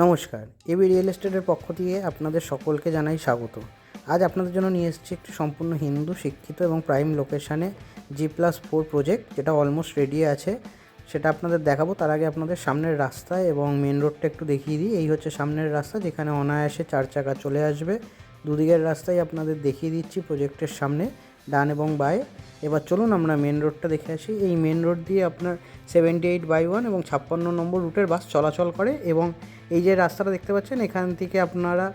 নমস্কার, AB real এস্টেটের পক্ষ থেকে আপনাদের সকলকে জানাই স্বাগত। আজ আপনাদের জন্য নিয়ে এসেছি একটি সম্পূর্ণ হিন্দু, শিক্ষিত এবং প্রাইম লোকেশানে জি প্লাস ফোর প্রজেক্ট যেটা অলমোস্ট রেডি আছে। সেটা আপনাদের দেখাবো, তার আগে আপনাদের সামনের রাস্তা এবং মেন রোডটা একটু দেখিয়ে দিই। এই হচ্ছে সামনের রাস্তা, যেখানে অনায়াসে চার চাকা চলে আসবে। দুদিকের রাস্তায় আপনাদের দেখিয়ে দিচ্ছি প্রজেক্টের সামনে। ডান এবং বাই এবার চলুন আমরা মেন রোডটা দেখে আসি। এই মেন রোড দিয়ে আপনার সেভেন্টি এইট বাই ওয়ান এবং ছাপ্পান্ন নম্বর রুটের বাস চলাচল করে এবং এই যে রাস্তাটা দেখতে পাচ্ছেন, এখান থেকে আপনারা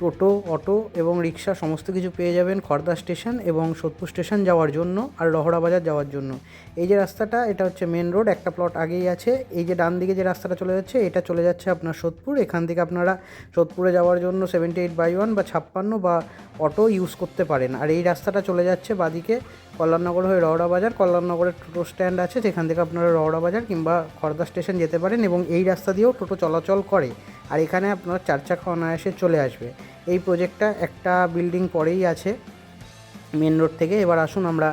টোটো, অটো এবং রিক্সা সমস্ত কিছু পেয়ে যাবেন খড়দা স্টেশন এবং সোদপুর স্টেশন যাওয়ার জন্য আর লহরা বাজার যাওয়ার জন্য। এই যে রাস্তাটা, এটা হচ্ছে মেন রোড একটা প্লট আগেই আছে। এই যে ডান দিকে যে রাস্তাটা চলে যাচ্ছে, এটা চলে যাচ্ছে আপনার সোদপুর। এখান থেকে আপনারা সোদপুরে যাওয়ার জন্য সেভেন্টি এইট বাই ওয়ান বা ছাপ্পান্ন বা অটো ইউজ করতে পারেন। আর এই রাস্তাটা চলে যাচ্ছে বাদিকে কল্যাণনগর হয়ে রওড়া বাজার। কল্যাণনগরের টোটো স্ট্যান্ড আছে যেখান থেকে আপনারা রওড়া বাজার কিংবা খড়দা স্টেশন যেতে পারেন এবং এই রাস্তা দিয়েও টোটো চলাচল করে। আর এখানে আপনার চার চাকা অনায়াসে চলে আসবে। এই প্রজেক্টটা একটা বিল্ডিং পরেই আছে মেন রোড থেকে। এবার আসুন আমরা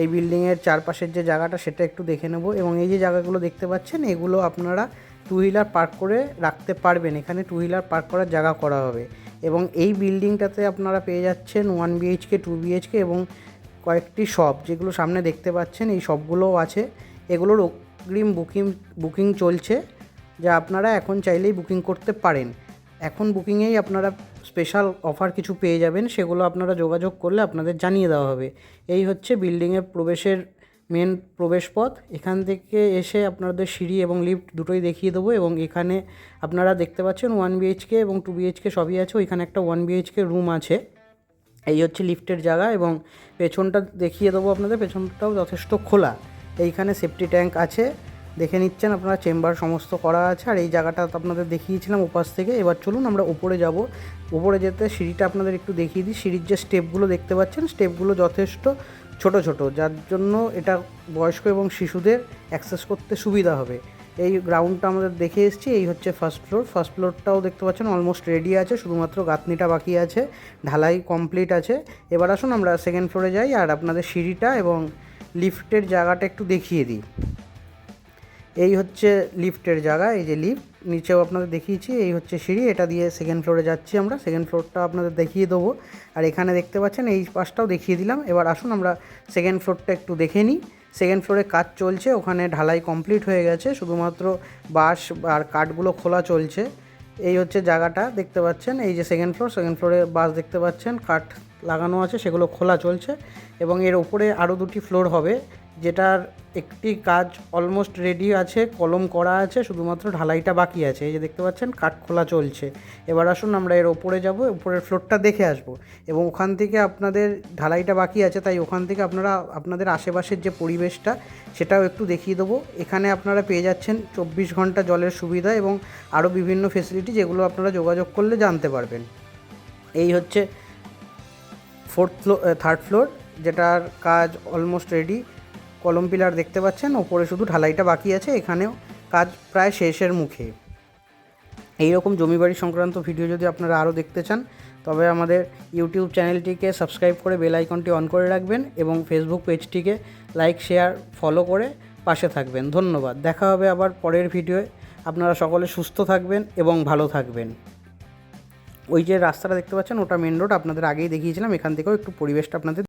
এই বিল্ডিংয়ের চারপাশের যে জায়গাটা, সেটা একটু দেখে নেব। এবং এই যে জায়গাগুলো দেখতে পাচ্ছেন, এগুলো আপনারা টু হুইলার পার্ক করে রাখতে পারবেন। এখানে টু হুইলার পার্ক করার জায়গা করা হবে। এবং এই বিল্ডিংটাতে আপনারা পেয়ে যাচ্ছেন ওয়ান বিএইচকে টু বিএইচকে এবং কয়েকটি শপ যেগুলো সামনে দেখতে পাচ্ছেন, এই শপগুলোও আছে। এগুলোর অগ্রিম বুকিং বুকিং চলছে। যা আপনারা এখন চাইলেই বুকিং করতে পারেন। এখন বুকিংয়েই আপনারা স্পেশাল অফার কিছু পেয়ে যাবেন, সেগুলো আপনারা যোগাযোগ করলে আপনাদের জানিয়ে দেওয়া হবে। এই হচ্ছে বিল্ডিংয়ের প্রবেশের মেন প্রবেশপথ এখান থেকে এসে আপনাদের সিঁড়ি এবং লিফট দুটোই দেখিয়ে দেবো এবং এখানে আপনারা দেখতে পাচ্ছেন ওয়ান বিএইচকে এবং টু বিএইচকে সবই আছে। ওইখানে একটা ওয়ান বিএইচকে রুম আছে। এই হচ্ছে লিফটের জায়গা এবং পেছনটা দেখিয়ে দেবো আপনাদের, পেছনটাও যথেষ্ট খোলা। এইখানে সেফটি ট্যাঙ্ক আছে। দেখে নিচ্ছেন, আপনারা চেম্বার সমস্ত করা আছে, আর এই জায়গাটা আপনাদের দেখিয়েছিলাম ওপাশ থেকে। এবার চলুন আমরা উপরে যাব। উপরে যেতে সিঁড়িটা আপনাদের একটু দেখিয়ে দিই। সিঁড়ির যে স্টেপগুলো দেখতে পাচ্ছেন, স্টেপগুলো যথেষ্ট ছোট ছোট, যার জন্য এটা বয়স্ক এবং শিশুদের অ্যাক্সেস করতে সুবিধা হবে। এই গ্রাউন্ডটা আমাদের দেখে এসেছি, এই হচ্ছে ফার্স্ট ফ্লোর। ফার্স্ট ফ্লোরটাও দেখতে পাচ্ছেন, অলমোস্ট রেডি আছে, শুধুমাত্র গাঁথনিটা বাকি আছে, ঢালাই কমপ্লিট আছে। এবার আসুন আমরা সেকেন্ড ফ্লোরে যাই, আর আপনাদের সিঁড়িটা এবং লিফটের জায়গাটা একটু দেখিয়ে দিই। এই হচ্ছে লিফটের জায়গা, এই যে লিফট নিচেও আপনাদের দেখিয়েছি, এই হচ্ছে সিঁড়ি, এটা দিয়ে সেকেন্ড ফ্লোরে যাচ্ছি আমরা সেকেন্ড ফ্লোরটা আপনাদের দেখিয়ে দেবো। আর এখানে দেখতে পাচ্ছেন, এই পাশটাও দেখিয়ে দিলাম, এবার আসুন আমরা সেকেন্ড ফ্লোরটা একটু দেখে নিই। সেকেন্ড ফ্লোরে কাজ চলছে, ওখানে ঢালাই কমপ্লিট হয়ে গেছে, শুধুমাত্র বাঁশ আর কাঠগুলো খোলা চলছে। এই হচ্ছে জায়গাটা, দেখতে পাচ্ছেন, এই যে সেকেন্ড ফ্লোর সেকেন্ড ফ্লোরে বাস দেখতে পাচ্ছেন, কাঠ লাগানো আছে, সেগুলো খোলা চলছে, এবং এর ওপরে আরও দুটি ফ্লোর হবে। যেটার একটি কাজ অলমোস্ট রেডি আছে, কলম করা আছে, শুধুমাত্র ঢালাইটা বাকি আছে। এই যে দেখতে পাচ্ছেন, কাঠ খোলা চলছে। এবার আসুন আমরা এর ওপরে যাব, উপরের ফ্লোরটা দেখে আসব। এবং ওখান থেকে আপনাদের ঢালাইটা বাকি আছে, তাই ওখান থেকে আপনারা, আপনাদের আশেপাশের যে পরিবেশটা, সেটাও একটু দেখিয়ে দেবো। এখানে আপনারা পেয়ে যাচ্ছেন চব্বিশ ঘণ্টা জলের সুবিধা এবং আরও বিভিন্ন ফেসিলিটি যেগুলো আপনারা যোগাযোগ করলে জানতে পারবেন। এই হচ্ছে ফোর্থ ফ্লোর থার্ড ফ্লোর যেটার কাজ অলমোস্ট রেডি কলম পিলার দেখতে পাচ্ছেন, ওপরে শুধু ঢালাইটা বাকি আছে, এখানেও কাজ প্রায় শেষের মুখে। এই রকম জমি বাড়ি সংক্রান্ত ভিডিও যদি আপনারা আরও দেখতে চান, তবে আমাদের ইউটিউব চ্যানেলটিকে সাবস্ক্রাইব করে বেল আইকনটি অন করে রাখবেন এবং ফেসবুক পেজটিকে লাইক শেয়ার ফলো করে পাশে থাকবেন। ধন্যবাদ। দেখা হবে আবার পরের ভিডিওয়ে আপনারা সকলে সুস্থ থাকবেন এবং ভালো থাকবেন। ওই যে রাস্তাটা দেখতে পাচ্ছেন, ওটা মেন রোড আপনাদের আগেই দেখিয়েছিলাম, এখান থেকেও একটু পরিবেশটা আপনাদের